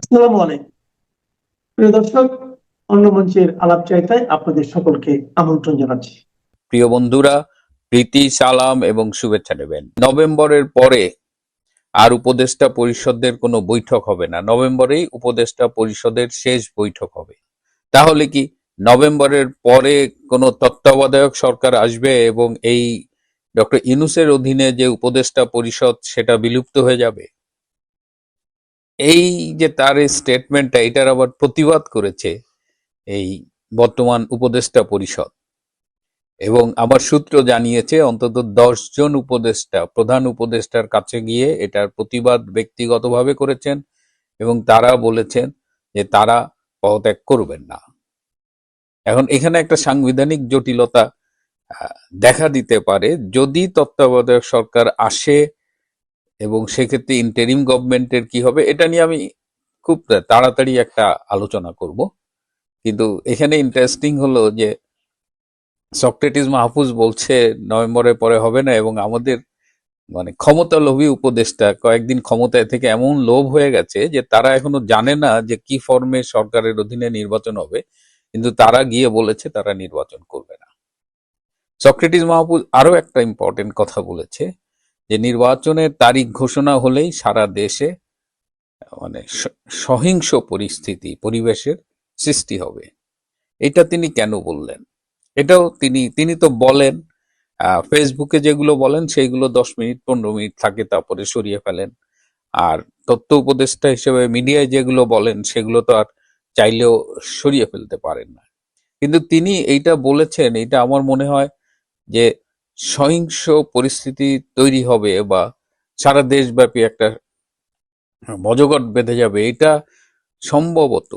আসসালামু আলাইকুম। প্রিয় দর্শক, অন্য মঞ্চের আলাপ চাইতায় আপনাদের সকলকে আমন্ত্রণ জানাচ্ছি। প্রিয় বন্ধুরা, প্রীতি, সালাম এবং শুভেচ্ছা নেবেন। নভেম্বরের পরে আর উপদেষ্টা পরিষদের কোনো বৈঠক হবে না। নভেম্বরেই উপদেষ্টা পরিষদের শেষ বৈঠক হবে। তাহলে কি নভেম্বরের পরে কোনো তত্ত্বাবধায়ক সরকার আসবে এবং এই ডক্টর ইনুসের অধীনে যে উপদেষ্টা পরিষদ, সেটা বিলুপ্ত হয়ে যাবে? এই যে তার এই স্টেটমেন্টটা এটার আবার প্রতিবাদ করেছে এই বর্তমান উপদেষ্টা পরিষদ। এবং আমার সূত্র জানিয়েছে, অন্তত জন উপদেষ্টা, প্রধান উপদেষ্টার কাছে গিয়ে এটার প্রতিবাদ ব্যক্তিগতভাবে করেছেন এবং তারা বলেছেন যে তারা পদত্যাগ করবেন না। এখন এখানে একটা সাংবিধানিক জটিলতা দেখা দিতে পারে। যদি তত্ত্বাবধায়ক সরকার আসে এবং সেক্ষেত্রে ইন্টারিম গভর্নমেন্টের কি হবে, এটা নিয়ে আমি খুব তাড়াতাড়ি একটা আলোচনা করব। কিন্তু এখানে ইন্টারেস্টিং হলো যে সক্রেটিস মাহফুজ বলছে, নভেম্বরের পরে হবে না এবং আমাদের মানে ক্ষমতা লোভী উপদেষ্টা কয়েকদিন ক্ষমতায় থেকে এমন লোভ হয়ে গেছে যে তারা এখনও জানে না যে কি ফর্মে সরকারের অধীনে নির্বাচন হবে, কিন্তু তারা গিয়ে বলেছে তারা নির্বাচন করবে না। সক্রেটিস মাহফুজ আরও একটা ইম্পর্টেন্ট কথা বলেছে যে নির্বাচনের তারিখ ঘোষণা হলেই সারা দেশে মানে সহিংস পরিস্থিতি, পরিবেশের সৃষ্টি হবে। এটা তিনি কেন বললেন? এটাও তিনি তিনি তো বলেন ফেসবুকে যেগুলো বলেন, সেইগুলো দশ মিনিট, পনেরো মিনিট থাকে, তারপরে সরিয়ে ফেলেন। আর তথ্য উপদেষ্টা হিসেবে মিডিয়ায় যেগুলো বলেন, সেগুলো তো আর চাইলেও সরিয়ে ফেলতে পারেন না। কিন্তু তিনি এইটা বলেছেন এটা আমার মনে হয় যে সহিংস পরিস্থিতি তৈরি হবে বা সারা দেশব্যাপী একটা বজগট বেঁধে যাবে, এটা সম্ভবত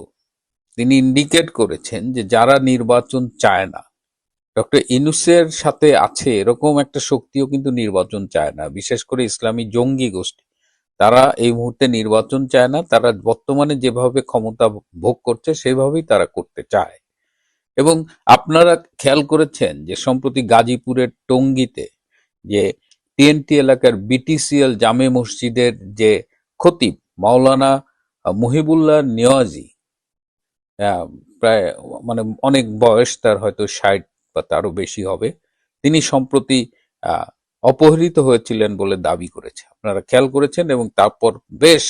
তিনি ইন্ডিকেট করেছেন যে যারা নির্বাচন চায় না, ডক্টর ইনুসের সাথে আছে এরকম একটা শক্তিও কিন্তু নির্বাচন চায় না, বিশেষ করে ইসলামী জঙ্গি গোষ্ঠী। তারা এই মুহূর্তে নির্বাচন চায় না, তারা বর্তমানে যেভাবে ক্ষমতা ভোগ করছে, সেভাবেই তারা করতে চায়। এবং আপনারা খেয়াল করেছেন যে সম্প্রতি গাজীপুরের টঙ্গীতে যে টিএনটি এলাকার বিটিসিএল জামে মসজিদের যে খতিব মাওলানা মুহিবুল্লাহ নিয়াজি প্রায় মানে অনেক বয়স তার হয়তো ষাট বা তারও বেশি হবে, তিনি সম্প্রতি অপহৃত হয়েছিলেন বলে দাবি করেছে। আপনারা খেয়াল করেছেন এবং তারপর বেশ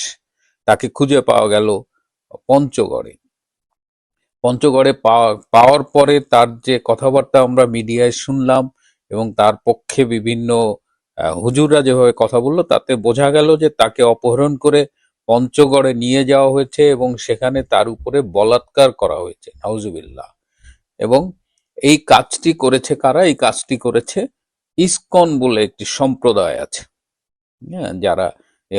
তাকে খুঁজে পাওয়া গেল পঞ্চগড়ে। পঞ্চগড়ে পাওয়া- পাওয়ার পরে তার যে কথাবার্তা আমরা মিডিয়ায় শুনলাম এবং তার পক্ষে বিভিন্ন হুজুররা যেভাবে কথা বলল, তাতে বোঝা গেল যে তাকে অপহরণ করে পঞ্চগড়ে নিয়ে যাওয়া হয়েছে এবং সেখানে তার উপরে বলাৎকার করা হয়েছে, নাউজুবিল্লাহ। এবং এই কাজটি করেছে কারা? এই কাজটি করেছে ইসকন বলে একটি সম্প্রদায় আছে। হ্যাঁ যারা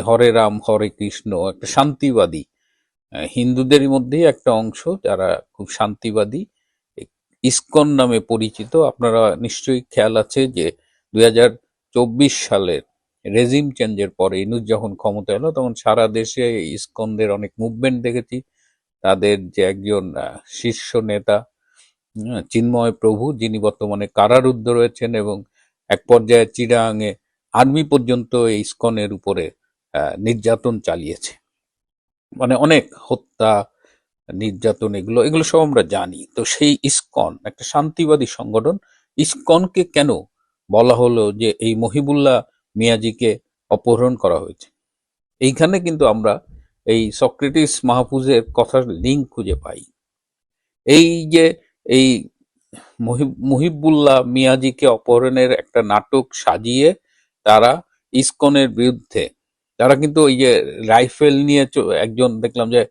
হরে রাম, হরে কৃষ্ণ, একটা শান্তিবাদী হিন্দুদের মধ্যেই একটা অংশ যারা খুব শান্তিবাদী, ইসকন নামে পরিচিত। আপনারা নিশ্চয়ই খেয়াল আছে যে দুই সালের রেজিম চেঞ্জের পরে ইনুস যখন ক্ষমতা এলো, তখন সারা দেশে ইসকনদের অনেক মুভমেন্ট দেখেছি। তাদের যে একজন শীর্ষ নেতা চিন্ময় প্রভু, যিনি বর্তমানে কারারুদ্ধ রয়েছেন এবং এক পর্যায়ে চিরাঙে আর্মি পর্যন্ত এই ইসকনের উপরে নির্যাতন চালিয়েছে। মানে অনেক হত্যা, নির্যাতন এগুলো এগুলো সব আমরা জানি। তো সেই ইসকন, একটা শান্তিবাদী সংগঠন, ইসকনকে কেন বলা হলো যে এই মহিবুল্লাহ মিয়াজিকে অপহরণ করা হয়েছে? এইখানে কিন্তু আমরা এই সক্রেটিস মাহফুজের কথার লিঙ্ক খুঁজে পাই। এই যে এই মহিব- মুহিবুল্লাহ মিয়াজিকে অপহরণের একটা নাটক সাজিয়ে তারা ইসকনের বিরুদ্ধে তারা কিন্তু ওই যে রাইফেল নিয়ে একজন দেখলাম যে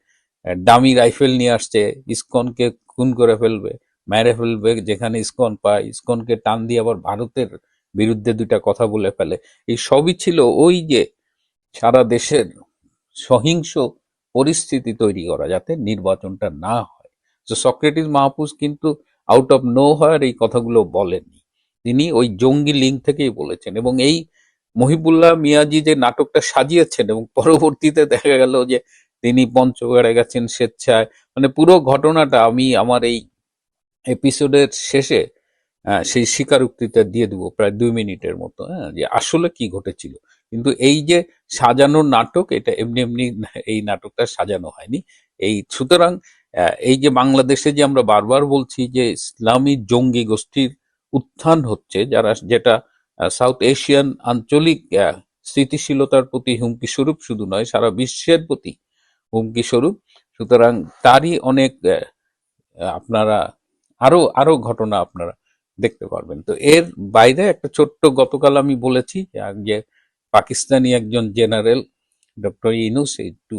ডামি রাইফেল নিয়ে আসছে, ইসকনকে খুন করে ফেলবে, মেরে ফেলবে, যেখানে ইসকন পায়, ইসকনকে টান দিয়ে আবার ভারতের বিরুদ্ধে দুইটা কথা বলে ফেলে। এই সবই ছিল ওই যে সারা দেশের সহিংস পরিস্থিতি তৈরি করা, যাতে নির্বাচনটা না হয়। তো সক্রেটিস মাহফুজ কিন্তু আউট অফ নো হওয়ার এই কথাগুলো বলেননি। তিনি ওই জঙ্গি লিঙ্ক থেকেই বলেছেন এবং এই মহিবুল্লাহ মিয়াজি যে নাটকটা সাজিয়েছেন এবং পরবর্তীতে দেখা গেল যে তিনি পঞ্চগড়ে গেছেন স্বেচ্ছায় মানে পুরো ঘটনাটা আমি আমার এই এপিসোডের শেষে সেই স্বীকারোক্তিটা দিয়ে দেবো প্রায় দুই মিনিটের মতো হ্যাঁ যে আসলে কি ঘটেছিল। কিন্তু এই যে সাজানো নাটক, এটা এমনি এমনি এই নাটকটা সাজানো হয়নি। এই সুতরাং এই যে বাংলাদেশে যে আমরা বারবার বলছি যে ইসলামী জঙ্গি গোষ্ঠীর উত্থান হচ্ছে, যারা, যেটা সাউথ এশিয়ান আঞ্চলিক স্থিতিশীলতার প্রতি হুমকি স্বরূপ শুধু নয়, সারা বিশ্বের প্রতি হুমকি স্বরূপ সুতরাং তারই অনেক আপনারা আরও আরও ঘটনা আপনারা দেখতে পারবেন। তো এর বাইরে একটা ছোট্ট গতকাল আমি বলেছি যে পাকিস্তানি একজন জেনারেল, ডক্টর ইনুস, একটু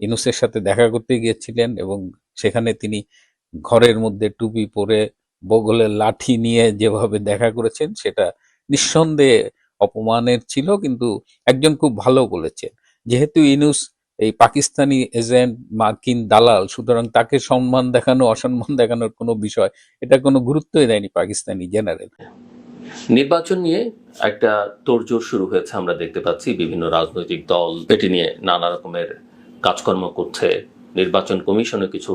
ইনুসের সাথে দেখা করতে গিয়েছিলেন এবং সেখানে তিনি ঘরের মধ্যে টুপি পরে বগলের লাঠি নিয়ে যেভাবে দেখা করেছেন, সেটা নিঃসন্দেহে অপমানের ছিল, কিন্তু একজন খুব ভালো বলেছেন। যেহেতু ইনুস এই পাকিস্তানি এজেন্ট মার্কিন দালাল, সুতরাং তাকে সম্মান দেখানো, অসম্মান দেখানোর কোনো বিষয়, এটা কোনো গুরুত্বই দেয়নি পাকিস্তানি জেনারেল। নির্বাচন নিয়ে একটা তোড়জোড় শুরু হয়েছে, আমরা দেখতে পাচ্ছি। বিভিন্ন রাজনৈতিক দল, এটি নিয়ে নানা রকমের কাজকর্ম করছে। নির্বাচন কমিশনে কিছু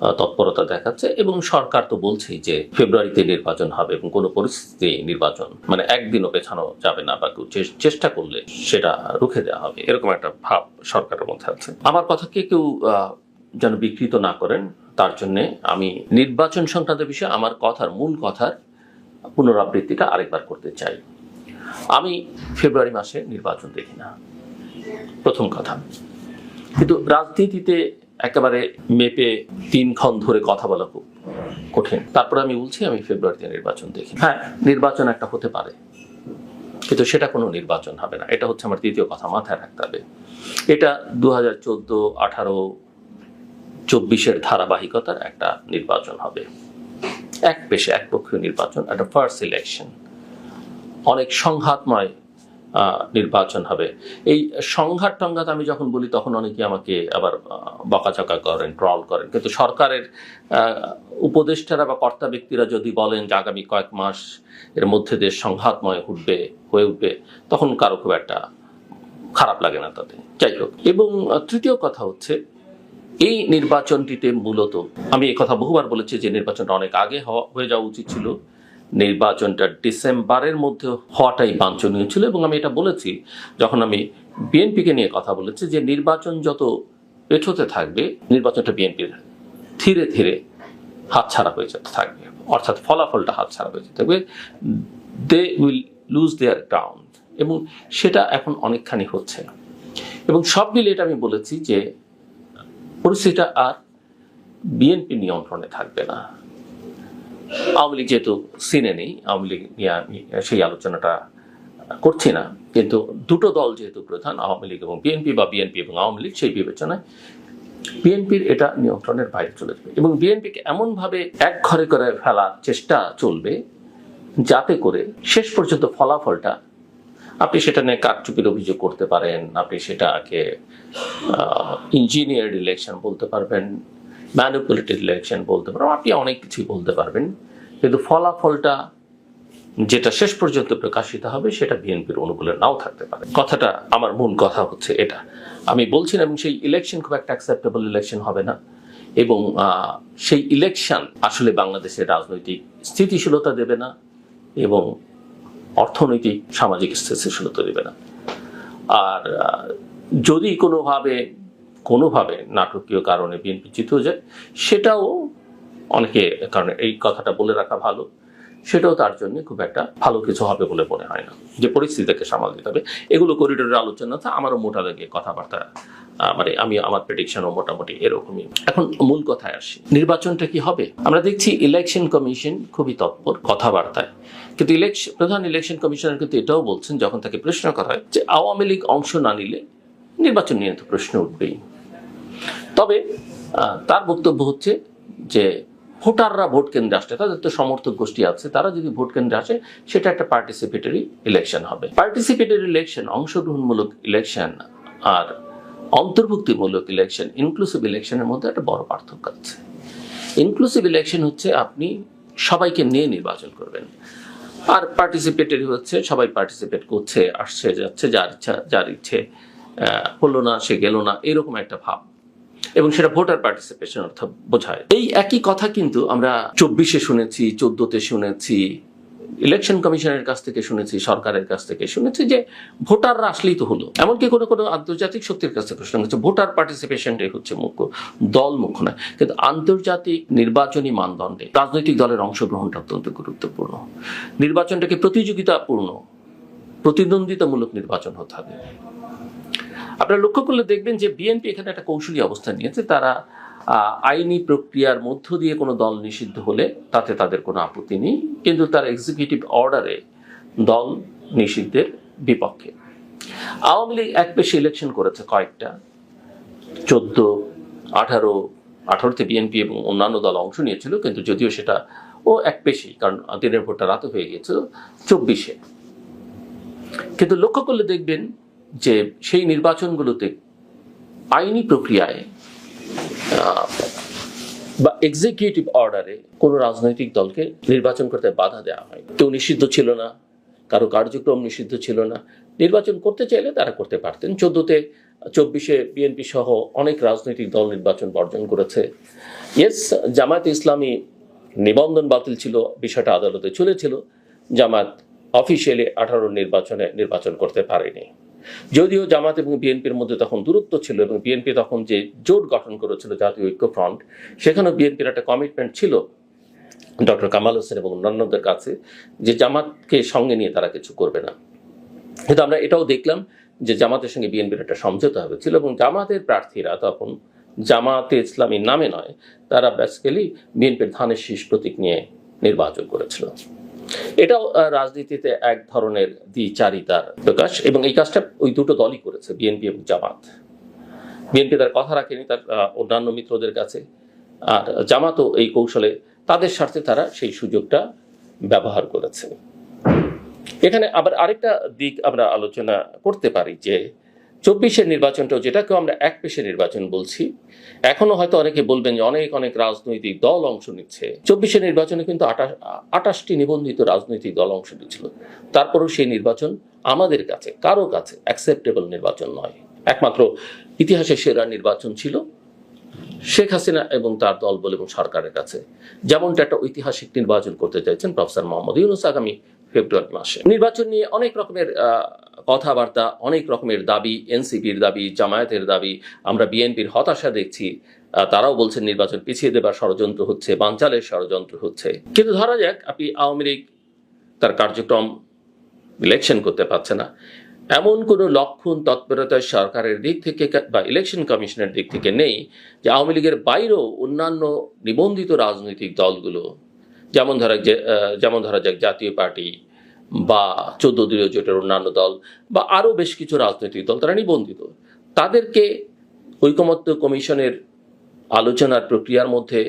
তৎপরতা দেখাচ্ছে এবং সরকার তো বলছেই যে ফেব্রুয়ারিতে নির্বাচন হবে এবং কোনো পরিস্থিতি নির্বাচন মানে একদিনও পেছানো যাবে না বা চেষ্টা করলে সেটা রুখে দেওয়া হবে। এরকম একটা ভাব সরকারের মধ্যে আছে। আমার কথাকে কেউ যেন বিকৃত না করেন, তার জন্য আমি নির্বাচন সংক্রান্ত বিষয়ে আমার কথার মূল কথার পুনরাবৃত্তিটা আরেকবার করতে চাই। আমি ফেব্রুয়ারি মাসে নির্বাচন দেখি না। প্রথম কথা। কিন্তু রাজনীতিতে একেবারে মেপে তিন ক্ষণ ধরে কথা বলা খুব কঠিন। তারপরে আমি বলছি, আমি ফেব্রুয়ারিতে নির্বাচন দেখি। হ্যাঁ নির্বাচন একটা হতে পারে। কিন্তু সেটা কোনো নির্বাচন হবে না। এটা হচ্ছে আমার তৃতীয় কথা, মাথায় রাখতে হবে। এটা দু হাজার চোদ্দ, আঠারো, চব্বিশের ধারাবাহিকতার একটা নির্বাচন হবে। এক পেশে একপক্ষীয় নির্বাচন, একটা ফার্স্ট ইলেকশন অনেক সংঘাতময় নির্বাচন হবে। এই সংঘাত টংঘাত আমি যখন বলি, তখন অনেকে আমাকে আবার বকাচকা করেন, ট্রল করেন। কিন্তু সরকারের উপদেষ্টারা বা কর্তা ব্যক্তিরা যদি বলেন যে আগামী কয়েক মাস এর মধ্যে দেশ সংঘাতময় উঠবে, হয়ে উঠবে, তখন কারও খুব একটা খারাপ লাগে না তাতে। যাই হোক, এবং তৃতীয় কথা হচ্ছে, এই নির্বাচনটিতে মূলত আমি কথা বহুবার বলেছি যে নির্বাচনটা অনেক আগে হওয়া- হয়ে যাওয়া উচিত ছিল। নির্বাচনটা ডিসেম্বরের মধ্যে হওয়াটাই বাঞ্ছনীয় ছিল এবং আমি এটা বলেছি যখন আমি বিএনপিকে নিয়ে কথা বলেছি যে নির্বাচন যত পেছোতে থাকবে, নির্বাচনটা বিএনপির ধীরে ধীরে হাতছাড়া হয়ে যেতে থাকবে, অর্থাৎ ফলাফলটা হাতছাড়া হয়ে যেতে থাকবে। They will lose their ground এবং সেটা এখন অনেকখানি হচ্ছে। এবং সব মিলিয়ে এটা আমি বলেছি যে পরিস্থিতিটা আর বিএনপি নিয়ন্ত্রণে থাকবে না। আওয়ামী লীগ যেহেতু সিনে নেই, আওয়ামী লীগ নিয়ে আমি সেই আলোচনাটা করছি না। কিন্তু দুটো দল যেহেতু প্রধান, আওয়ামী লীগ এবং বিএনপি বা বিএনপি এবং আওয়ামী লীগ সেই বিবেচনায় বিএনপির এটা নিয়ন্ত্রণের বাইরে চলে যাবে। এবং বিএনপিকে এমনভাবে এক ঘরে করে ফেলার চেষ্টা চলবে যাতে করে শেষ পর্যন্ত ফলাফলটা আপনি সেটা নিয়ে কারচুপির অভিযোগ করতে পারেন, আপনি সেটাকে ইঞ্জিনিয়ার্ড ইলেকশন বলতে পারবেন ম্যানিপুলেটেড ইলেকশন বলতে পারবেন আপনি অনেক কিছুই বলতে পারবেন। কিন্তু ফলাফলটা যেটা শেষ পর্যন্ত প্রকাশিত হবে, সেটা বিএনপির অনুকূলে নাও থাকতে পারে। কথাটা, আমার মূল কথা হচ্ছে এটা। আমি বলছি না, এবং সেই ইলেকশন খুব একটা অ্যাকসেপ্টেবল ইলেকশন হবে না। এবং সেই ইলেকশন আসলে বাংলাদেশের রাজনৈতিক স্থিতিশীলতা দেবে না, এবং অর্থনৈতিক সামাজিক স্থিতিশীলতা দেবে না। আর যদি কোনোভাবে কোনোভাবে নাটকীয় কারণে বিএনপি জিতেও যায়, সেটাও অনেকে, কারণে এই কথাটা বলে রাখা ভালো, সেটাও তার জন্য খুব একটা ভালো কিছু হবে বলে মনে হয় না। যে পরিস্থিতিকে সামাল দিতে হবে, এগুলো করিডোরের আলোচনা তো আমারও মোটা দাগে কথাবার্তা মানে আমি আমার প্রেডিকশনও মোটামুটি এরকমই। এখন মূল কথায় আসি, নির্বাচনটা কি হবে? আমরা দেখছি ইলেকশন কমিশন খুবই তৎপর কথাবার্তায়, কিন্তু ইলেকশন প্রধান ইলেকশন কমিশনার কিন্তু এটাও বলছেন, যখন তাকে প্রশ্ন করা হয় যে আওয়ামী লীগ অংশ না নিলে নির্বাচন নিয়ে তো প্রশ্ন উঠবেই। তবে তার বক্তব্য হচ্ছে যে ভোটাররা ভোট কেন্দ্রে আসছে তাদের তো সমর্থক গোষ্ঠী আছে, তারা যদি ভোট কেন্দ্রে আসে, সেটা একটা পার্টিসিপেটরি ইলেকশন হবে। পার্টিসিপেটরি ইলেকশন অংশগ্রহণমূলক ইলেকশন আর অন্তর্ভুক্তিমূলক ইলেকশন ইনক্লুসিভ ইলেকশনের মধ্যে একটা বড় পার্থক্য আছে। ইনক্লুসিভ ইলেকশন হচ্ছে আপনি সবাইকে নিয়ে নির্বাচন করবেন। আর পার্টিসিপেটরি হচ্ছে, সবাই পার্টিসিপেট করছে, আসছে, যাচ্ছে, যার ইচ্ছা, যার ইচ্ছে হলো না, সে গেল না, এরকম একটা ভাব। এবং সেটা ভোটার পার্টিসিপেশন অর্থাৎ বোঝায়। এই একই কথা কিন্তু আমরা চব্বিশে শুনেছি, চোদ্দতে শুনেছি ইলেকশন কমিশনের কাছ থেকে শুনেছি, সরকারের কাছ থেকে শুনেছি যে ভোটাররা আসলেই তো হলো। এমনকি কোনো কোনো আন্তর্জাতিক শক্তির কাছ থেকে শুনেছি ভোটার পার্টিসিপেশনটাই হচ্ছে মুখ্য, দল মুখ্য নয়, কিন্তু আন্তর্জাতিক নির্বাচনী মানদণ্ডে রাজনৈতিক দলের অংশগ্রহণটা অত্যন্ত গুরুত্বপূর্ণ। নির্বাচনটাকে প্রতিযোগিতাপূর্ণ, প্রতিদ্বন্দ্বিতামূলক নির্বাচন হতে হবে। আপনারা লক্ষ্য করলে দেখবেন যে বিএনপি এখানে একটা কৌশলী অবস্থান নিয়েছে। তারা আইনি প্রক্রিয়ার মধ্য দিয়ে কোনো দল নিষিদ্ধ হলে তাতে তাদের কোনো আপত্তি নেই, কিন্তু তার এক্সিকিউটিভ অর্ডারে দল নিষিদ্ধের বিপক্ষে। আওয়ামী লীগ এক পেশে ইলেকশন করেছে কয়েকটা। চোদ্দ, আঠারো আঠারোতে বিএনপি এবং অন্যান্য দল অংশ নিয়েছিল, কিন্তু যদিও সেটা ও এক পেশি কারণ দিনের ভোটটা রাতে হয়ে গিয়েছিল, চব্বিশে। কিন্তু লক্ষ্য করলে দেখবেন যে সেই নির্বাচনগুলোতে আইনি প্রক্রিয়ায় বা এক্সিকিউটিভ অর্ডারে কোনো রাজনৈতিক দলকে নির্বাচন করতে বাধা দেওয়া হয়। কেউ নিষিদ্ধ ছিল না, কারও কার্যক্রম নিষিদ্ধ ছিল না। নির্বাচন করতে চাইলে তারা করতে পারতেন। চোদ্দতে চব্বিশে বিএনপি সহ অনেক রাজনৈতিক দল নির্বাচন বর্জন করেছে। ইয়েস জামায়াত ইসলামী নিবন্ধন বাতিল ছিল, বিষয়টা আদালতে চলেছিল। জামাত অফিসিয়ালি আঠারো নির্বাচনে নির্বাচন করতে পারেনি। যদিও জামাত এবং বিএনপির মধ্যে তখন দূরত্ব ছিল এবং বিএনপি তখন যে জোট গঠন করেছিল জাতীয় ঐক্য ফ্রন্ট সেখানেও বিএনপির একটা কমিটমেন্ট ছিল ডক্টর কামাল হোসেন এবং অন্যান্যদের কাছে যে জামাতকে সঙ্গে নিয়ে তারা কিছু করবে না। কিন্তু আমরা এটাও দেখলাম যে জামাতের সঙ্গে বিএনপির একটা সমঝোতা হয়েছিল এবং জামাতের প্রার্থীরা তখন, জামাতে ইসলামীর নামে নয়, তারা বেসিক্যালি বিএনপির ধানের শীষ প্রতীক নিয়ে নির্বাচন করেছিল। এটাও রাজনীতিতে এক ধরনের দ্বিচারিতার প্রকাশ এবং এই কাজটা ওই দুটো দলই করেছে, বিএনপি এবং জামাত। বিএনপি তার কথা রাখেনি, তার অন্যান্য মিত্রদের কাছে। আর জামাতও এই কৌশলে তাদের স্বার্থে তারা সেই সুযোগটা ব্যবহার করেছে। এখানে আবার আরেকটা দিক আমরা আলোচনা করতে পারি যে চব্বিশের নির্বাচনটাও যেটাকেও আমরা এক পেশে নির্বাচন বলছি। এখনও হয়তো অনেকে বলবেন যে অনেক অনেক রাজনৈতিক দল অংশ নিচ্ছে। চব্বিশের নির্বাচনে কিন্তু আঠাশ আটাশটি নিবন্ধিত রাজনৈতিক দল অংশ নিচ্ছিল। তারপরেও সেই নির্বাচন আমাদের কাছে, কারও কাছে অ্যাকসেপ্টেবল নির্বাচন নয়। একমাত্র ইতিহাসের সেরা নির্বাচন ছিল শেখ হাসিনা এবং তার দল দলবল এবং সরকারের কাছে। যেমনটা একটা ঐতিহাসিক নির্বাচন করতে চাইছেন প্রফেসর মোহাম্মদ ইউনুস আগামী ফেব্রুয়ারি মাসে। নির্বাচন নিয়ে অনেক রকমের কথাবার্তা, অনেক রকমের দাবি, এনসিপির দাবি, জামায়াতের দাবি, আমরা বিএনপির হতাশা দেখছি। তারাও বলছেন নির্বাচন পিছিয়ে দেবার ষড়যন্ত্র হচ্ছে, বানচালের ষড়যন্ত্র হচ্ছে। কিন্তু ধরা যাক, আপনি আওয়ামী লীগ তার কার্যক্রম ইলেকশন করতে পারছে না। এমন কোনো লক্ষণ তৎপরতা সরকারের দিক থেকে বা ইলেকশন কমিশনের দিক থেকে নেই যে আওয়ামী লীগের বাইরেও অন্যান্য নিবন্ধিত রাজনৈতিক দলগুলো, যেমন ধরা যেমন ধরা যাক জাতীয় পার্টি বা চোদ্দ দলীয় জোটের অন্যান্য দল বা আরও বেশ কিছু রাজনৈতিক দল, তারা নিবন্ধিত। তাদেরকে ঐকমত্য কমিশনের আলোচনার প্রক্রিয়ার মধ্যে,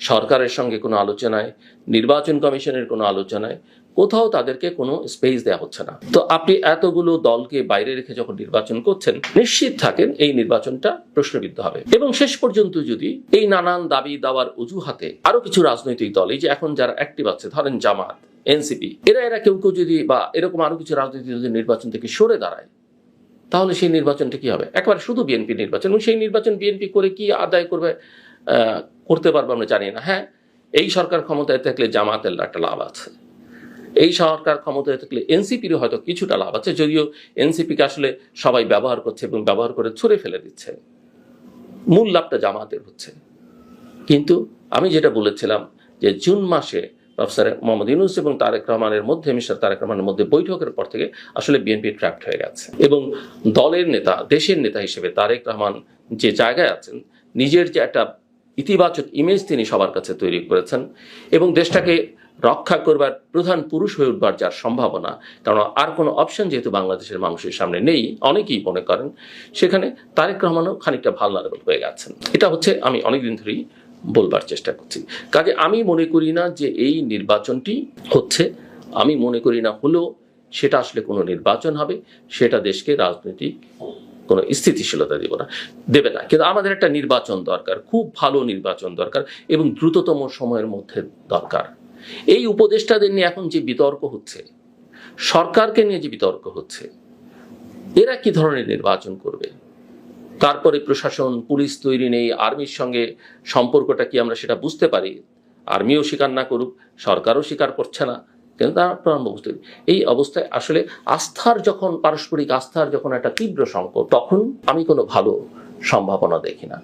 সরকারের সঙ্গে কোনো আলোচনায়, নির্বাচন কমিশনের কোনো আলোচনায় কোথাও তাদেরকে কোনো স্পেস দেওয়া হচ্ছে না। তো আপনি এতগুলো দলকে বাইরে রেখে যখন নির্বাচন করছেন, নিশ্চিত থাকেন এই নির্বাচনটা প্রশ্নবিদ্ধ হবে। এবং শেষ পর্যন্ত যদি এই নানান দাবি দাওয়ার অজুহাতে আরও কিছু রাজনৈতিক দল, এই যে এখন যারা অ্যাক্টিভ আছে, ধরেন জামাত এনসিপি এরা এরা কেউ কেউ যদি বা এরকম আরও কিছু রাজনৈতিক দল যদি নির্বাচন থেকে সরে দাঁড়ায়, তাহলে সেই নির্বাচনটা কি হবে? একবার শুধু বিএনপি নির্বাচন। এবং সেই নির্বাচন বিএনপি করে কি আদায় করবে করতে পারবে আমরা জানি না। হ্যাঁ এই সরকার ক্ষমতায় থাকলে জামাতের একটা লাভ আছে। এই সরকার ক্ষমতায় থাকলে এনসিপির হয়তো কিছুটা লাভ আছে, যদিও এনসিপিকে আসলে সবাই ব্যবহার করছে এবং ব্যবহার করে ছুড়ে ফেলে দিচ্ছে। মূল লাভটা জামাতের হচ্ছে। কিন্তু আমি যেটা বলেছিলাম যে জুন মাসে প্রফেসর মোহাম্মদ ইউনুস এবং তারেক রহমানের মধ্যে, মিস্টার তারেক রহমানের মধ্যে বৈঠকের পর থেকে আসলে বিএনপি ট্র্যাপড হয়ে গেছে। এবং দলের নেতা, দেশের নেতা হিসেবে তারেক রহমান যে জায়গায় আছেন, নিজের যে একটা ইতিবাচক ইমেজ তিনি সবার কাছে তৈরি করেছেন এবং দেশটাকে রক্ষা করবার প্রধান পুরুষ হয়ে উঠবার যার সম্ভাবনা, কারণ আর কোনো অপশন যেহেতু বাংলাদেশের মানুষের সামনে নেই, অনেকেই মনে করেন, সেখানে তারেক রহমানও খানিকটা ভালনারেবল হয়ে গেছেন। এটা হচ্ছে আমি অনেকদিন ধরেই বলবার চেষ্টা করছি। কাজে আমি মনে করি না যে এই নির্বাচনটি হচ্ছে। আমি মনে করি না হলেও সেটা আসলে কোনো নির্বাচন হবে। সেটা দেশকে রাজনৈতিক কোনো স্থিতিশীলতা দেব না। দেবে না। কিন্তু আমাদের একটা নির্বাচন দরকার, খুব ভালো নির্বাচন দরকার এবং দ্রুততম সময়ের মধ্যে দরকার। এই উপদেষ্টাদের নিয়ে এখন যে বিতর্ক হচ্ছে, সরকারকে নিয়ে যে বিতর্ক হচ্ছে, এরা কি ধরনের নির্বাচন করবে? তারপরে প্রশাসন, পুলিশ তৈরি নেই, আর্মির সঙ্গে সম্পর্কটা কি আমরা সেটা বুঝতে পারি? আর্মিও স্বীকার না করুক, সরকারও স্বীকার করছে না, কিন্তু তারা বুঝতে এই অবস্থায় আসলে আস্থার যখন, পারস্পরিক আস্থার যখন একটা তীব্র সংকট, তখন আমি কোনো ভালো সম্ভাবনা দেখি না।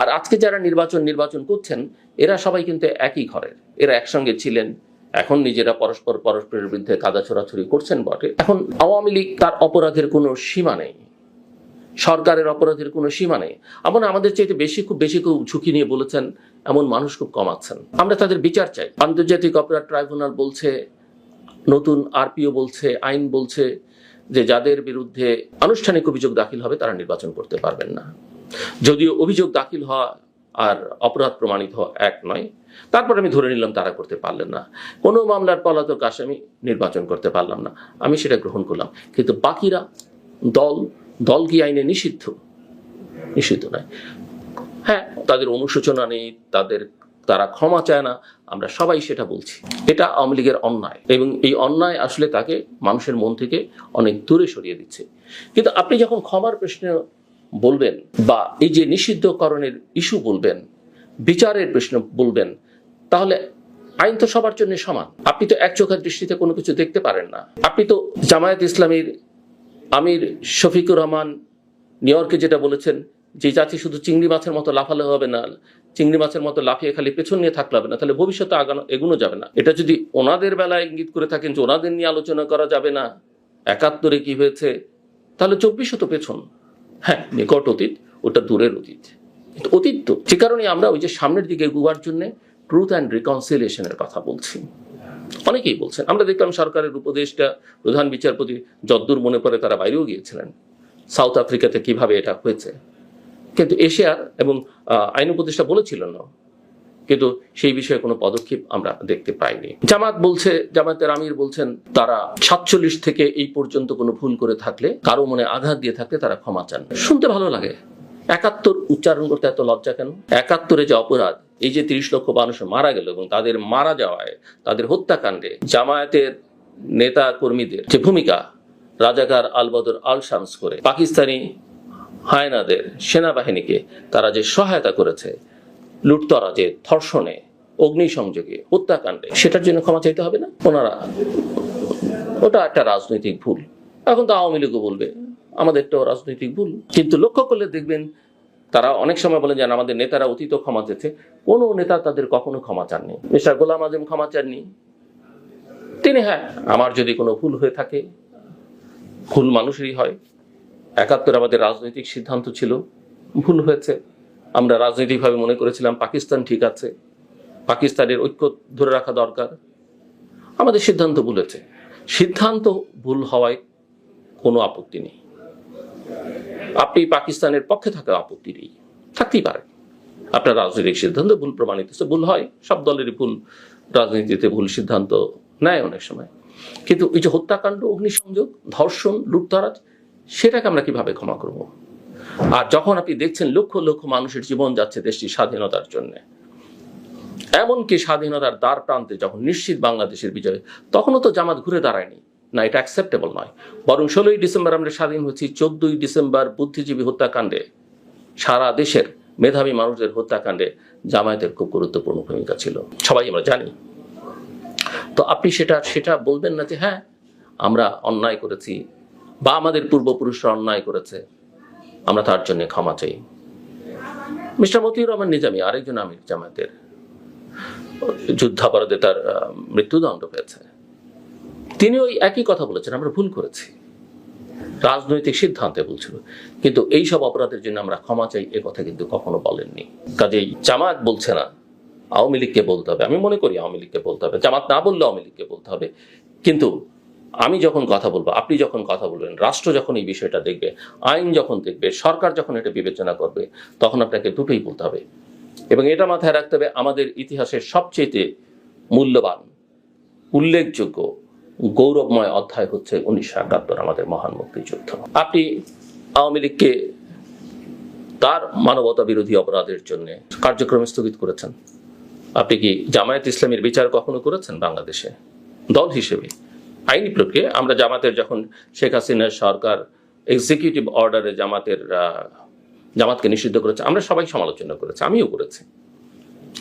আর আজকে যারা নির্বাচন নির্বাচন করছেন, এরা সবাই কিন্তু একই ঘরের। এরা একসঙ্গে ছিলেন, এখন নিজেরা পরস্পর, পরস্পরের বিরুদ্ধে কাদা ছোড়াছড়ি করছেন বটে। এখন আওয়ামী লীগ তার অপরাধের কোনো সীমা নেই। সরকারের অপরাধের কোনো সীমা নেই। এমন আমাদের চাইতে বেশি খুব বেশি খুব ঝুঁকি নিয়ে বলেছেন এমন মানুষ খুব কম আছেন। আমরা তাদের বিচার চাই। আন্তর্জাতিক অপরাধ ট্রাইব্যুনাল বলছে, নতুন আরপিও বলছে, আইন বলছে যে যাদের বিরুদ্ধে আনুষ্ঠানিক অভিযোগ দাখিল হবে তারা নির্বাচন করতে পারবেন না। যদিও অভিযোগ দাখিল হওয়া আর অপরাধ প্রমাণিত হওয়া এক নয়, তারপর আমি ধরে নিলাম তারা করতে পারলেন না। কোনো মামলার পলাতক আসামি নির্বাচন করতে পারলাম না। আমি সেটা গ্রহণ করলাম। কিন্তু বাকিরা দল দল কি আইনে নিষিদ্ধ। নিষিদ্ধ নয়। হ্যাঁ তাদের অনুশোচনা নেই, তাদের, তারা ক্ষমা চায় না, আমরা সবাই সেটা বলছি। এটা আওয়ামী লীগের অন্যায় এবং এই অন্যায় আসলে তাকে মানুষের মন থেকে অনেক দূরে সরিয়ে দিচ্ছে। কিন্তু আপনি যখন ক্ষমার প্রশ্নে বলবেন বা এই যে নিষিদ্ধকরণের ইস্যু বলবেন, বিচারের প্রশ্ন বলবেন, তাহলে আইন তো সবার জন্য সমান। আপনি তো এক চোখের দৃষ্টিতে কোনো কিছু দেখতে পারেন না। আপনি তো জামায়াত ইসলামীর আমির শফিকুর রহমান নিউ ইয়র্কে যেটা বলেছেন যে জাতি শুধু চিংড়ি মাছের মতো লাফালে হবে না, চিংড়ি মাছের মতো লাফিয়ে খালি পেছন নিয়ে থাকলে হবে না, তাহলে ভবিষ্যতে আগানো, এগুনো যাবে না। এটা যদি ওনাদের বেলায় ইঙ্গিত করে থাকেন যে ওনাদের নিয়ে আলোচনা করা যাবে না, একাত্তরে কি হয়েছে, তাহলে চব্বিশ তো পেছন। হ্যাঁ নিকট অতীত, ওটা দূরের অতীত। কিন্তু অতীত তো, যে কারণে আমরা ওই যে সামনের দিকে এগুবার জন্য ট্রুথ অ্যান্ড রিকনসিলিয়েশনের কথা বলছি। অনেকেই বলছেন, আমরা দেখলাম সরকারের উপদেষ্টা, প্রধান বিচারপতি যদ্দূর মনে পড়ে তারা বাইরেও গিয়েছিলেন। সাউথ আফ্রিকাতে কীভাবে এটা হয়েছে? কিন্তু এশিয়ার এবং আইন উপদেষ্টা বলেছিলেন না। কিন্তু সেই বিষয়ে কোনো পদক্ষেপ আমরা দেখতে পাইনি। জামাত বলছে জামাতের আমির বলছেন, তারা সাতচল্লিশ থেকে এই পর্যন্ত কোনো ভুল করে থাকলে, কারও মনে আঘাত দিয়ে থাকলে তারা ক্ষমা চান। শুনতে ভালো লাগে। একাত্তর উচ্চারণ করতে এত লজ্জা কেন? একাত্তরে যে অপরাধ এই যে তিরিশ লক্ষ মানুষ মারা গেল এবং তাদের মারা যাওয়ায়, তাদের হত্যাকাণ্ডে জামায়াতের নেতা কর্মীদের যে ভূমিকা, রাজাকার আলবদর আল শামস করে পাকিস্তানি হায়নাদের সেনাবাহিনীকে তারা যে সহায়তা করেছে লুটতরাজে ধর্ষণে, অগ্নিসংযোগে, হত্যাকাণ্ডে, সেটার জন্য ক্ষমা চাইতে হবে না? ওনারা, ওটা একটা রাজনৈতিক ভুল। এখন তো আওয়ামী লীগও বলবে আমাদের আমাদেরটাও রাজনৈতিক ভুল। কিন্তু লক্ষ্য করলে দেখবেন তারা অনেক সময় বলেন যে আমাদের নেতারা অতীত ক্ষমা চেয়েছে। কোনো নেতা তাদের কখনো ক্ষমা চাননি। মিস্টার গোলাম আজম ক্ষমা চাননি। তিনি হ্যাঁ আমার যদি কোনো ভুল হয়ে থাকে, ভুল মানুষেরই হয়। একাত্তর আমাদের রাজনৈতিক সিদ্ধান্ত ছিল, ভুল হয়েছে। আমরা রাজনৈতিকভাবে মনে করেছিলাম, পাকিস্তান ঠিক আছে। পাকিস্তানের ঐক্য ধরে রাখা দরকার। আমাদের সিদ্ধান্ত ভুলেছে সিদ্ধান্ত ভুল হওয়ায় কোনো আপত্তি নেই। আপনি পাকিস্তানের পক্ষে থাকা আপত্তি নেই। থাকতেই পারে। আপনার রাজনৈতিক সিদ্ধান্ত ভুল প্রমাণিত ভুল হয়। সব দলেরই ভুল, রাজনীতিতে ভুল সিদ্ধান্ত নেয় অনেক সময়। কিন্তু এই যে হত্যাকাণ্ড, অগ্নিসংযোগ, ধর্ষণ, লুটতরাজ, সেটাকে আমরা কীভাবে ক্ষমা করব? আর যখন আপনি দেখছেন লক্ষ লক্ষ মানুষের জীবন যাচ্ছে দেশটি স্বাধীনতার জন্য, এমনকি স্বাধীনতার দ্বার প্রান্তে যখন নিশ্চিত বাংলাদেশের বিজয়, তখনও তো জামাত ঘুরে দাঁড়ায়নি। না এটা অ্যাকসেপ্টেবল নয়। বরং ষোলোই ডিসেম্বর আমরা স্বাধীন হচ্ছি চোদ্দই ডিসেম্বর বুদ্ধিজীবী হত্যাকাণ্ডে। সারা দেশের মেধাবী মানুষদের হত্যাকাণ্ডে জামায়াতের খুব গুরুত্বপূর্ণ ভূমিকা ছিল। সবাই আমরা জানি। তো আপনি সেটা সেটা বলবেন না যে হ্যাঁ আমরা অন্যায় করেছি বা আমাদের পূর্বপুরুষরা অন্যায় করেছে, আমরা তার জন্য ক্ষমা চাই। মিস্টার মতিউর রহমান নিজামী, আরেকজন আমির জামায়াতের, যুদ্ধাপরাধে তার মৃত্যুদণ্ড পেয়েছে। তিনি ওই একই কথা বলেছেন, আমরা ভুল করেছি। রাজনৈতিক সিদ্ধান্তে বলছিল কিন্তু এই সব অপরাধের জন্য আমরা ক্ষমা চাই, এ কথা কিন্তু কখনো বলেননি। কাজেই জামাত বলছে না, আওয়ামী লীগকে বলতে হবে। আমি মনে করি আওয়ামী লীগকে বলতে হবে। জামাত না বললে আওয়ামী লীগকে বলতে হবে। কিন্তু আমি যখন কথা বলব, আপনি যখন কথা বলবেন, রাষ্ট্র যখন এই বিষয়টা দেখবে, আইন যখন দেখবে, সরকার যখন এটা বিবেচনা করবে, তখন আপনাকে দুটোই বলতে হবে। এবং এটা মাথায় রাখতে হবে, আমাদের ইতিহাসের সবচেয়ে মূল্যবান, উল্লেখযোগ্য গৌরবময় অধ্যায় হচ্ছে উনিশশো একাত্তর, আমাদের মহান মুক্তিযুদ্ধ। আপনি আওয়ামী লীগকে তার মানবতা বিরোধী অপরাধের জন্য কার্যক্রম স্থগিত করেছেন। আপনি কি জামায়াত ইসলামের বিচার কখনো করেছেন বাংলাদেশে? দল হিসেবে। আইনি প্রক্রিয়া, আমরা জামাতের যখন শেখ হাসিনার সরকার এক্সিকিউটিভ অর্ডারে জামাতের জামাতকে নিষিদ্ধ করেছে, আমরা সবাই সমালোচনা করেছি, আমিও করেছি।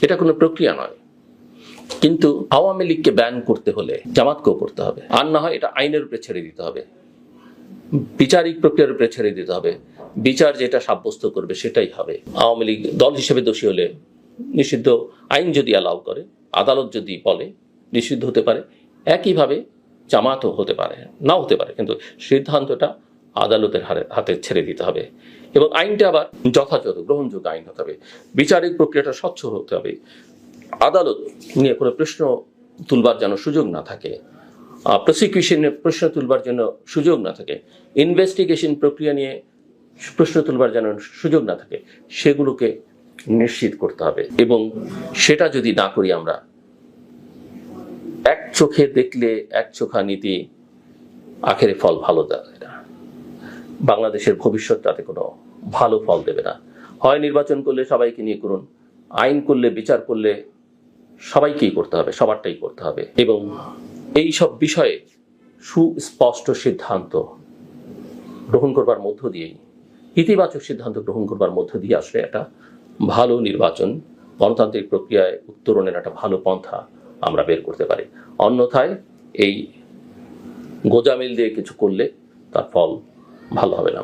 এটা কোনো প্রক্রিয়া নয়। কিন্তু আওয়ামী লীগকে ব্যান করতে হলে জামাতকেও করতে হবে। আর না হয় এটা আইনের উপরে ছেড়ে দিতে হবে। বিচারিক প্রক্রিয়ার উপরে ছেড়ে দিতে হবে। বিচার যেটা সাব্যস্ত করবে সেটাই হবে। আওয়ামী লীগ দল হিসেবে দোষী হলে নিষিদ্ধ আইন যদি অ্যালাউ করে, আদালত যদি বলে, নিষিদ্ধ হতে পারে। একইভাবে জামাতও হতে পারে, নাও হতে পারে। কিন্তু সিদ্ধান্তটা আদালতের হাতে ছেড়ে দিতে হবে। এবং আইনটা আবার যথাযথ, গ্রহণযোগ্য আইন হতে হবে। বিচারিক প্রক্রিয়াটা স্বচ্ছ হতে হবে। আদালত নিয়ে কোনো প্রশ্ন তুলবার যেন সুযোগ না থাকে প্রসিকিউশনে প্রশ্ন তুলবার জন্য সুযোগ না থাকে ইনভেস্টিগেশন প্রক্রিয়া নিয়ে প্রশ্ন তুলবার যেন সুযোগ না থাকে, সেগুলোকে নিশ্চিত করতে হবে। এবং সেটা যদি না করি আমরা, এক চোখে দেখলে এক চোখা নীতি আখেরে ফল ভালো দেয় না। বাংলাদেশের ভবিষ্যৎ তাতে কোনো ভালো ফল দেবে না। হয় নির্বাচন করলে সবাইকে নিয়ে করুন, আইন করলে, বিচার করলে সবাইকেই করতে হবে, সবারটাই করতে হবে। এবং এই সব বিষয়ে সুস্পষ্ট সিদ্ধান্ত গ্রহণ করবার মধ্য দিয়েই, ইতিবাচক সিদ্ধান্ত গ্রহণ করবার মধ্য দিয়ে আসলে একটা ভালো নির্বাচন, গণতান্ত্রিক প্রক্রিয়ায় উত্তরণের একটা ভালো পন্থা আমরা বের করতে পারি। অন্যথায় এই গোজামিল দিয়ে কিছু করলে তার ফল ভালো হবে না।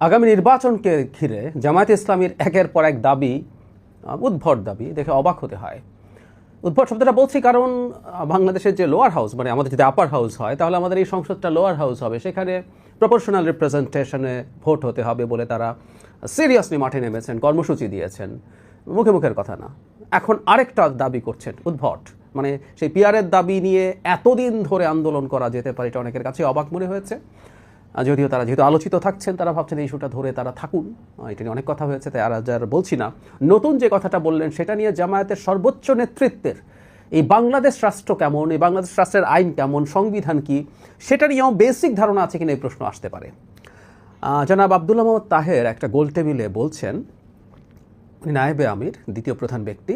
আগামী নির্বাচনকে ঘিরে জামায়াত ইসলামীর একের পর এক দাবি উদ্ভট দাবি, দেখে অবাক হতে হয়। উদ্ভট শব্দটা বলছি কারণ বাংলাদেশের যে লোয়ার হাউস মানে আমাদের যদি আপার হাউস হয়, তাহলে আমাদের এই সংসদটা লোয়ার হাউস হবে। সেখানে প্রপোর্শনাল রিপ্রেজেন্টেশনে ভোট হতে হবে বলে তারা সিরিয়াসলি মাঠে নেমেছেন, কর্মসূচি দিয়েছেন। মুখে মুখের কথা না। এখন আরেকটা দাবি করছেন উদ্ভট। মানে সেই পিয়ারের দাবি নিয়ে এতদিন ধরে আন্দোলন করা যেতে পারে এটা অনেকের কাছে অবাক মনে হয়েছে। যদিও তারা যেহেতু আলোচিত থাকছেন, তারা ভাবছেন এই ইস্যুটা ধরে তারা থাকুন। এটা নিয়ে অনেক কথা হয়েছে, তাই আর যার বলছি না। নতুন যে কথাটা বললেন, সেটা নিয়ে জামায়াতের সর্বোচ্চ নেতৃত্বের এই বাংলাদেশ রাষ্ট্র কেমন, এই বাংলাদেশ রাষ্ট্রের আইন কেমন, সংবিধান কি, সেটা নিয়েও বেসিক ধারণা আছে কিনা এই প্রশ্ন আসতে পারে। জনাব আবদুল্লাহ মোহাম্মদ তাহের একটা গোল টেবিলে বলছেন, নায়েবে আমির, দ্বিতীয় প্রধান ব্যক্তি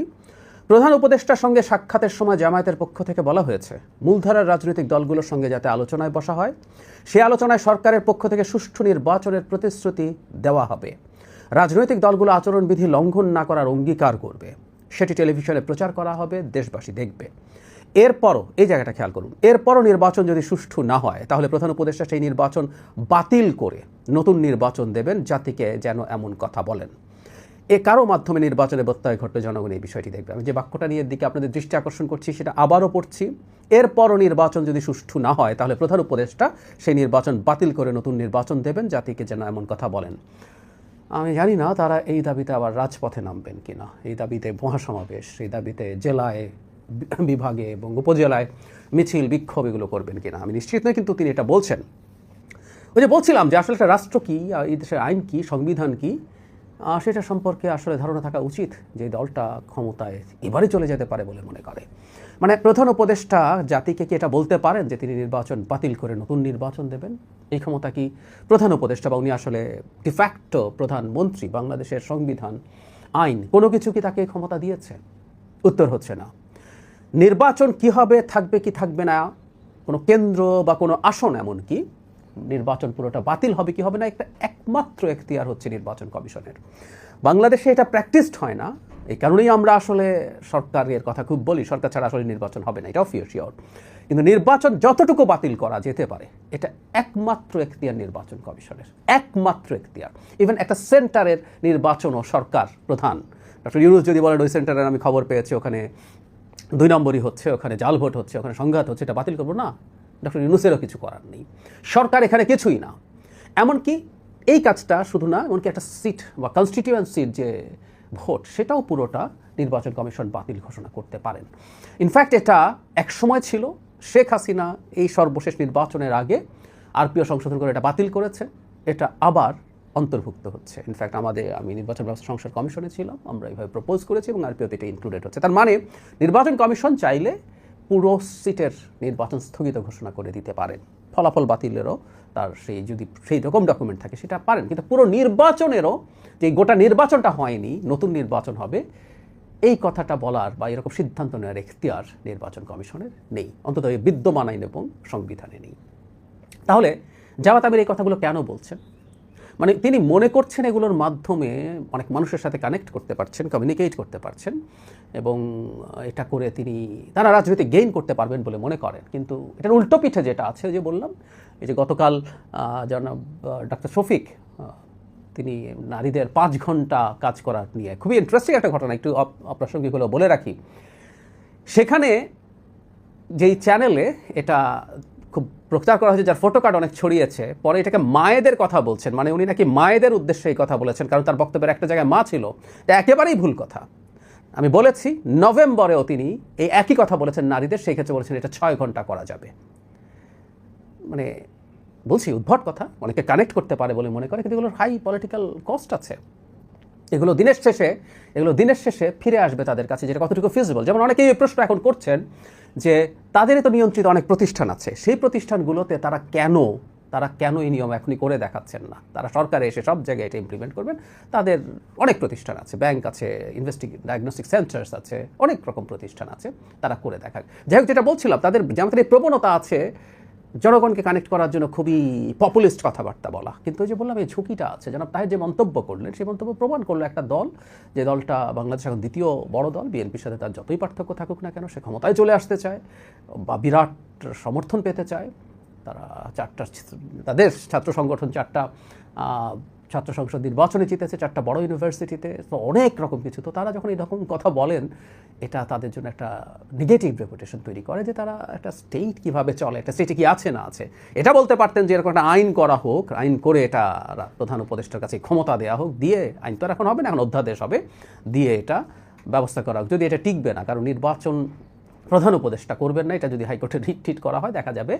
প্রধান উপদেষ্টার সঙ্গে সাক্ষাতের সময় জামায়াতের পক্ষ থেকে বলা হয়েছে, মূলধারার রাজনৈতিক দলগুলোর সঙ্গে যাতে আলোচনায় বসা হয়, সে আলোচনায় সরকারের পক্ষ থেকে সুষ্ঠু নির্বাচনের প্রতিশ্রুতি দেওয়া হবে। রাজনৈতিক দলগুলো আচরণবিধি লঙ্ঘন না করার অঙ্গীকার করবে। সেটি টেলিভিশনে প্রচার করা হবে, দেশবাসী দেখবে। এরপরও, এই জায়গাটা খেয়াল করুন, এরপরও নির্বাচন যদি সুষ্ঠু না হয়, তাহলে প্রধান উপদেষ্টা সেই নির্বাচন বাতিল করে নতুন নির্বাচন দেবেন, জাতিকে যেন এমন কথা বলেন। এ কারও মাধ্যমে নির্বাচনে ব্যত্যয় ঘটলে জনগণ এই বিষয়টি দেখবে। আমি যে বাক্যটা নিয়ে দিকে আপনাদের দৃষ্টি আকর্ষণ করছি, সেটা আবারও পড়ছি। এরপরও নির্বাচন যদি সুষ্ঠু না হয়, তাহলে প্রধান উপদেষ্টা সেই নির্বাচন বাতিল করে নতুন নির্বাচন দেবেন, জাতিকে যেন এমন কথা বলেন। আমি জানি না তারা এই দাবিতে আবার রাজপথে নামবেন কিনা। এই দাবিতে মহাসমাবেশ, এই দাবিতে জেলায়, বিভাগে এবং উপজেলায় মিছিল, বিক্ষোভ এগুলো করবেন কিনা, আমি নিশ্চিত নই, কিন্তু তিনি এটা বলছেন। ওই যে বলছিলাম যে আসলে একটা রাষ্ট্র কি, এই দেশের আইন কি, সংবিধান কি সেটা সম্পর্কে আসলে ধারণা থাকা উচিত যে দলটা ক্ষমতায় এবারে চলে যেতে পারে বলে মনে করে। মানে প্রধান উপদেষ্টা জাতিকে কি এটা বলতে পারেন যে তিনি নির্বাচন বাতিল করে নতুন নির্বাচন দেবেন? এই ক্ষমতা কি প্রধান উপদেষ্টা বা উনি আসলে ডিফ্যাক্টো প্রধানমন্ত্রী বাংলাদেশের সংবিধান, আইন, কোনো কিছু কি তাকে ক্ষমতা দিয়েছে? উত্তর হচ্ছে না। নির্বাচন কি হবে, থাকবে কি থাকবে না, কোনো কেন্দ্র বা কোনো আসন এমনকি নির্বাচন পুরোটা বাতিল হবে কি হবে না? একটা একমাত্র এখতিয়ার হচ্ছে নির্বাচন কমিশনের। বাংলাদেশে এটা প্র্যাকটিসড হয় না। এই কারণেই আমরা আসলে সরকারের কথা খুব বলি, সরকার ছাড়া আসলে নির্বাচন হবে না, এটাও ফিওর কিন্তু নির্বাচন যতটুকু বাতিল করা যেতে পারে, এটা একমাত্র এখতিয়ার নির্বাচন কমিশনের, একমাত্র এখতিয়ার। ইভেন একটা সেন্টারের নির্বাচন ও সরকার প্রধান। ডক্টর ইউনুস যদি বলেন, ওই সেন্টারের আমি খবর পেয়েছি, ওখানে দুই নম্বরই হচ্ছে, ওখানে জাল ভোট হচ্ছে, ওখানে সংঘাত হচ্ছে, এটা বাতিল করব? না। ডক্টর ইউনুসেরও কিছু করার নেই। সরকার এখানে কিছুই না। এমনকি এই কাজটা শুধু না, এমনকি একটা সিট বা কনস্টিটিউয়েন্সির যে ভোট, সেটাও পুরোটা নির্বাচন কমিশন বাতিল ঘোষণা করতে পারেন। ইনফ্যাক্ট এটা এক সময় ছিল। শেখ হাসিনা এই সর্বশেষ নির্বাচনের আগে আরপিও সংশোধন করে এটা বাতিল করেছে। এটা আবার অন্তর্ভুক্ত হচ্ছে। ইনফ্যাক্ট আমাদের, আমি নির্বাচন ব্যবস্থা সংসদ কমিশনে ছিলাম, আমরা এইভাবে প্রপোজ করেছি এবং আরপিওতে এটা ইনক্লুডেড হচ্ছে। তার মানে নির্বাচন কমিশন চাইলে পুরো সিটের নির্বাচন স্থগিত ঘোষণা করে দিতে পারেন। ফলাফল বাতিলেরও তার সেই যদি সেই রকম ডকুমেন্ট থাকে সেটা পারেন। কিন্তু পুরো নির্বাচনেরও যে গোটা নির্বাচনটা হয়নি, নতুন নির্বাচন হবে, এই কথাটা বলার বা এরকম সিদ্ধান্ত নেওয়ার এখতিয়ার নির্বাচন কমিশনের নেই। অন্তত বিদ্যমান আইন এবং সংবিধানে নেই। তাহলে জামাত আমির এই কথাগুলো কেন বলছেন? মানে তিনি মনে করছেন এগুলোর মাধ্যমে অনেক মানুষের সাথে কানেক্ট করতে পারছেন কমিউনিকেট করতে পারছেন এবং এটা করে তিনি তারা রাজনৈতিক গেইন করতে পারবেন বলে মনে করেন। কিন্তু এটার উল্টো পিঠে যেটা আছে যে বললাম, এই যে গতকাল জনাব ডাক্তার শফিক তিনি নারীদের পাঁচ ঘণ্টা কাজ করার নিয়ে খুবই ইন্টারেস্টিং একটা ঘটনা, একটু অপ- অপ্রাসঙ্গিক হলো বলে রাখি। সেখানে যেই চ্যানেলে এটা খুব প্রচার করা হয়েছে যার ফটো কার্ড অনেক ছড়িয়েছে। পরে এটাকে মায়েদের কথা বলছেন। মানে উনি নাকি মায়েদের উদ্দেশ্যে এই কথা বলেছেন, কারণ তার বক্তব্যের একটা জায়গায় মা ছিল। এটা একেবারেই ভুল কথা। আমি বলেছি নভেম্বরেও তিনি এই একই কথা বলেছেন নারীদের, সেই ক্ষেত্রে বলেছেন এটা ছয় ঘণ্টা করা যাবে। মানে বলছি, উদ্ভট কথা। অনেকে কানেক্ট করতে পারে বলে মনে করে, কিন্তু এগুলোর হাই পলিটিক্যাল কস্ট আছে। এগুলো দিনের শেষে, এগুলো দিনের শেষে ফিরে আসবে তাদের কাছে, যেটা কতটুকু ফিজিবল যেমন অনেকেই এই প্রশ্ন এখন করছেন যে তাদেরই তো নিয়ন্ত্রিত অনেক প্রতিষ্ঠান আছে, সেই প্রতিষ্ঠানগুলোতে তারা কেন তারা কেন এই নিয়ম এখনই করে দেখাচ্ছেন না? তারা সরকারে এসে সব জায়গায় এটা ইমপ্লিমেন্ট করবেন। তাদের অনেক প্রতিষ্ঠান আছে ব্যাংক আছে ইনভেস্টিগ ডায়াগনস্টিক সেন্টার্স আছে, অনেক রকম প্রতিষ্ঠান আছে তারা করে দেখাক। যাই হোক, যেটা বলছিলাম, তাদের, যেমন এই প্রবণতা আছে জনগণকে কানেক্ট করার জন্য খুবই পপুলিস্ট কথাবার্তা বলা। কিন্তু ওই যে বললাম, এই ঝুঁকিটা আছে। জনাব তাহের যে মন্তব্য করলেন, সেই মন্তব্য প্রমাণ করল একটা দল, যে দলটা বাংলাদেশ এখন দ্বিতীয় বড় দল, বিএনপির সাথে তার যতই পার্থক্য থাকুক না কেন, সে ক্ষমতায় চলে আসতে চায়, বা বিরাট সমর্থন পেতে চায়। তারা চারটা তাদের ছাত্র সংগঠন চারটা ছাত্র সংসদ নির্বাচনে জিতেছে, চারটা বড় ইউনিভার্সিটিতে অনেক রকম কিছু। তো তারা যখন এরকম কথা বলেন, এটা তাদের জন্য একটা নেগেটিভ রেপুটেশন তৈরি করে যে তারা একটা স্টেট কীভাবে চলে, একটা স্টেটে কি আছে না আছে। এটা বলতে পারতেন যে এরকম একটা আইন করা হোক, আইন করে এটা প্রধান উপদেষ্টার কাছে ক্ষমতা দেওয়া হোক, দিয়ে আইন তো এখন হবে না, এখন অধ্যাদেশ হবে, দিয়ে এটা ব্যবস্থা করা হোক। যদি এটা টিকবে না, কারণ নির্বাচন প্রধান উপদেষ্টা করবেন না, এটা যদি হাইকোর্টে রিট টিট করা হয়, দেখা যাবে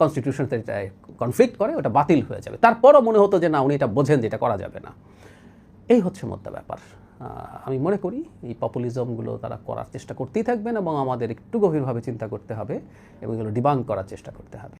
কনস্টিটিউশন এটা কনফ্লিক্ট করে, ওটা বাতিল হয়ে যাবে। তারপরও মনে হতো যে না, উনি এটা বোঝেন যে এটা করা যাবে না। এই হচ্ছে মোদ্দা ব্যাপার। আমি মনে করি এই পপুলিজমগুলো তারা করার চেষ্টা করতেই থাকবেন এবং আমাদের একটু গভীরভাবে চিন্তা করতে হবে এবং এগুলো ডিবাং করার চেষ্টা করতে হবে।